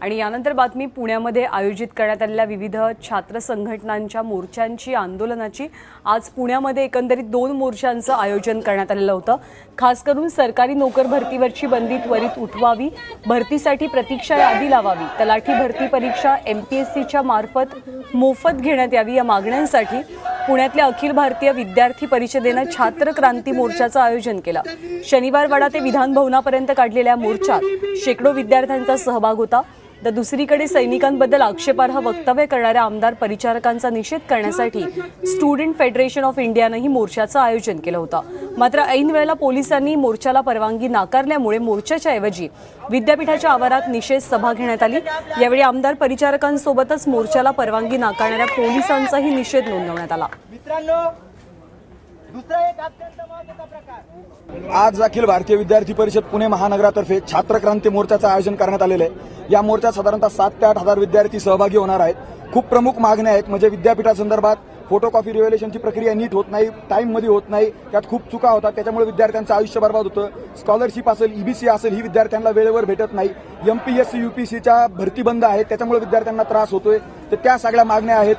आणि यानंतर बातमी पुण्यामध्ये आयोजित करण्यात आलेल्या विविध छात्र संघटनांच्या मोर्चांची आंदोलनाची. आज पुण्यामध्ये एकंदरीत दोन मोर्चांचं आयोजन करण्यात आलेलं होतं. खास करून सरकारी नोकर भरतीवरची बंदी त्वरित उठवावी भरतीसाठी प्रतीक्षा यादी लावावी तलाठी भरती परीक्षा एम पी एस सीच्या मार्फत मोफत घेण्यात यावी या मागण्यांसाठी पुण्यातल्या अखिल भारतीय विद्यार्थी परिषदेनं छात्र क्रांती मोर्चाचं आयोजन केलं. शनिवारवाडा ते विधान भवनापर्यंत काढलेल्या मोर्चात शेकडो विद्यार्थ्यांचा सहभाग होता. तर दुसरीकडे सैनिकांबद्दल आक्षेपार्ह वक्तव्य करणाऱ्या आमदार परिचारकांचा निषेध करण्यासाठी स्टुडंट फेडरेशन ऑफ इंडियानंही मोर्चाचं आयोजन केलं होतं. मात्र ऐन वेळेला पोलिसांनी मोर्चाला परवानगी नाकारल्यामुळे मोर्चाच्या ऐवजी विद्यापीठाच्या आवारात निषेध सभा घेण्यात आली. यावेळी आमदार परिचारकांसोबतच मोर्चाला परवानगी नाकारणाऱ्या पोलिसांचाही निषेध नोंदवण्यात आला. मित्रांनो दुसरा एक अत्यंत महत्त्वाचा प्रकार. आज अखिल भारतीय विद्यार्थी परिषद पुणे महानगरातर्फे छात्र क्रांती मोर्चाचं आयोजन करण्यात आलेलं आहे. या मोर्चात साधारणतः सात ते आठ हजार विद्यार्थी सहभागी होणार आहेत. खूप प्रमुख मागण्या आहेत. म्हणजे विद्यापीठासंदर्भात फोटोकॉपी रिव्हॅल्युएशनची प्रक्रिया नीट होत नाही टाईममध्ये होत नाही. त्यात खूप चुका होतात. त्याच्यामुळे विद्यार्थ्यांचं आयुष्य बर्बाद होतं. स्कॉलरशिप असेल ईबीसी असेल ही विद्यार्थ्यांना वेळेवर भेटत नाही. एमपीएससी युपीसीच्या भरती बंद आहेत. त्याच्यामुळे विद्यार्थ्यांना त्रास होतोय. तर त्या सगळ्या मागण्या आहेत.